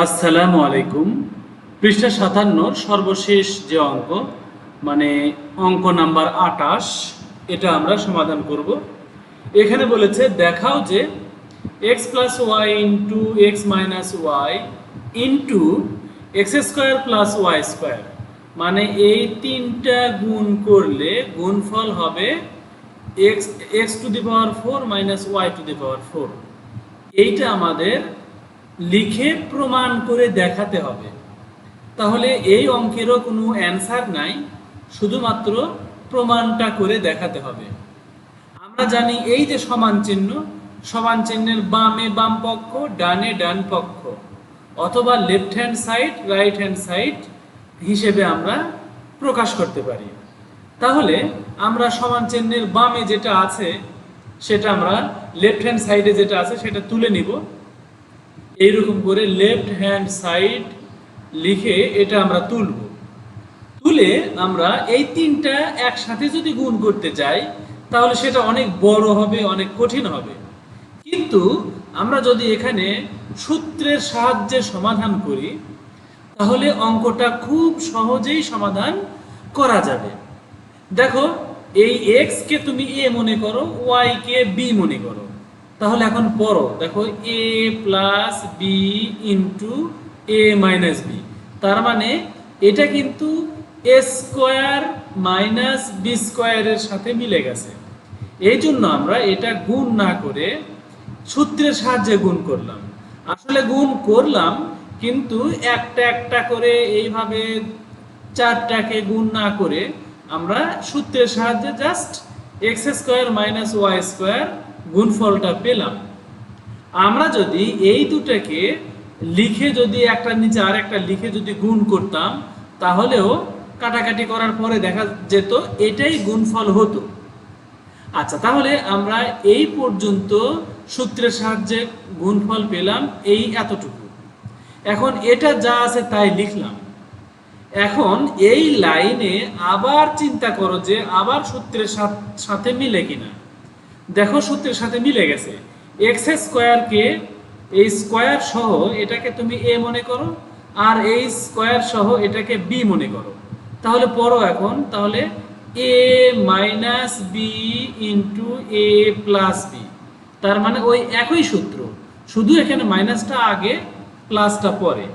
আসসালামু আলাইকুম। পৃষ্ঠা সাতান্নর সর্বশেষ যে অঙ্ক মানে অঙ্ক নাম্বার আটাশ, এটা আমরা সমাধান করব। এখানে বলেছে, দেখাও যে X plus Y into X minus Y into X square plus Y square মানে এই তিনটা গুণ করলে গুণফল হবে X X to the power four minus Y to the power four এইটা আমাদের লিখে প্রমাণ করে দেখাতে হবে। তাহলে এই অঙ্কেরও কোনো অ্যান্সার নাই, শুধুমাত্র প্রমাণটা করে দেখাতে হবে। আমরা জানি এই যে সমান চিহ্ন, সমান চিহ্নের বামে বাম পক্ষ, ডানে ডান পক্ষ, অথবা left hand side right hand side হিসেবে আমরা প্রকাশ করতে পারি। তাহলে আমরা সমান চিহ্নের বামে যেটা আছে, সেটা আমরা লেফট হ্যান্ড সাইডে যেটা আছে, সেটা তুলে নিব। এইরকম করে লেফট হ্যান্ড সাইড লিখে এটা আমরা তুলব। তুলে আমরা এই তিনটা একসাথে যদি গুণ করতে যাই তাহলে সেটা অনেক বড় হবে, অনেক কঠিন হবে। কিন্তু আমরা যদি এখানে সূত্রের সাহায্যে সমাধান করি, তাহলে অঙ্কটা খুব সহজেই সমাধান করা যাবে। দেখো, এই এক্স কে তুমি এ মনে করো ওয়াই কে বি মনে করো। তাহলে এখন পড়ো। দেখো A plus B into A minus B তার মানে এটা কিন্তু এ স্কোয়ার মাইনাস বি স্কোয়ারের সাথে মিলে গেছে। এই জন্য আমরা এটা গুণ না করে সূত্রের সাহায্যে গুণ করলাম। আসলে গুণ করলাম, কিন্তু একটা একটা করে এইভাবে চারটাকে গুণ না করে আমরা সূত্রের সাহায্যে just X square minus Y square গুণফলটা পেলাম। আমরা যদি এই দুটাকে লিখে যদি একটা নিচে আর একটা লিখে যদি গুণ করতাম, তাহলেও কাটাকাটি করার পরে দেখা যেত এটাই গুণফল হতো। আচ্ছা তাহলে আমরা এই পর্যন্ত সূত্রের সাহায্যে গুণফল পেলাম এই এতটুকু। এখন এটা যা আছে তাই লিখলাম। এখন এই লাইনে আবার চিন্তা করো যে আবার সূত্রের সাথে মিলে কিনা। দেখো সূত্রের সাথে মিলে গেছে। এক্স স্কোয়ারকে এই স্কোয়ার সহ এটাকে তুমি এ মনে করো, আর এই স্কোয়ার সহ এটাকে বি মনে করো। তাহলে পড়ো এখন, তাহলে A minus B into A plus B তার মানে ওই একই সূত্র, শুধু এখানে মাইনাসটা আগে প্লাসটা পরে।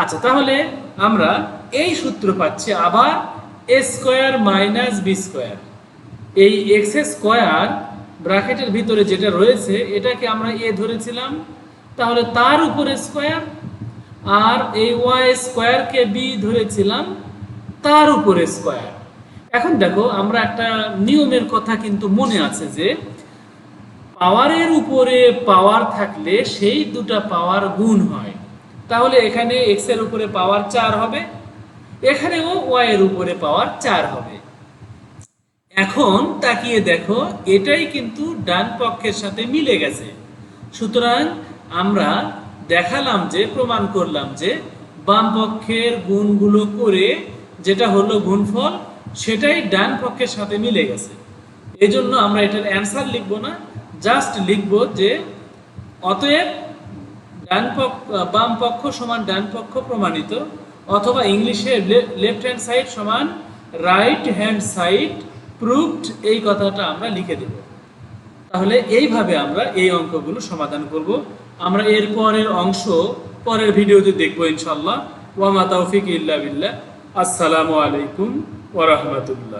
আচ্ছা তাহলে আমরা এই সূত্র পাচ্ছি আবার A square minus B square এই এক্স স্কোয়ার ব্র্যাকেটের ভিতরে যেটা রয়েছে, এটাকে আমরা এ ধরেছিলাম। তাহলে তার উপরে স্কোয়ার আর এই ওয়াই স্কোয়ারকে বি ধরেছিলাম, তার উপরে স্কোয়ার। এখন দেখো, আমরা একটা নিয়মের কথা কিন্তু মনে আছে যে পাওয়ারের উপরে পাওয়ার থাকলে সেই দুটা পাওয়ার গুণ হয়। তাহলে এখানে এক্সের উপরে পাওয়ার চার হবে, এখানেও ওয়াই এর উপরে পাওয়ার চার হবে। এখন তাকিয়ে দেখো, এটাই কিন্তু ডান পক্ষের সাথে মিলে গেছে। সুতরাং আমরা দেখালাম যে, প্রমাণ করলাম যে, বাম পক্ষের গুণগুলো করে যেটা হলো গুণফল, সেটাই ডান পক্ষের সাথে মিলে গেছে। এই জন্য আমরা এটার অ্যান্সার লিখব না, জাস্ট লিখব যে, অতএব ডান পক্ষ, বাম পক্ষ সমান ডান পক্ষ প্রমাণিত, অথবা ইংলিশে লেফট হ্যান্ড সাইড সমান রাইট হ্যান্ড সাইড প্রুভড এই কথাটা আমরা লিখে দেব। তাহলে এইভাবে আমরা এই অঙ্কগুলো সমাধান করব। আমরা এর পরের অংশ পরের ভিডিওতে দেখব ইনশাল্লাহ ওয়ামা তৌফিক ইল্লা বিল্লাহ। আসসালামু আলাইকুম ওয়া রাহমাতুল্লাহ।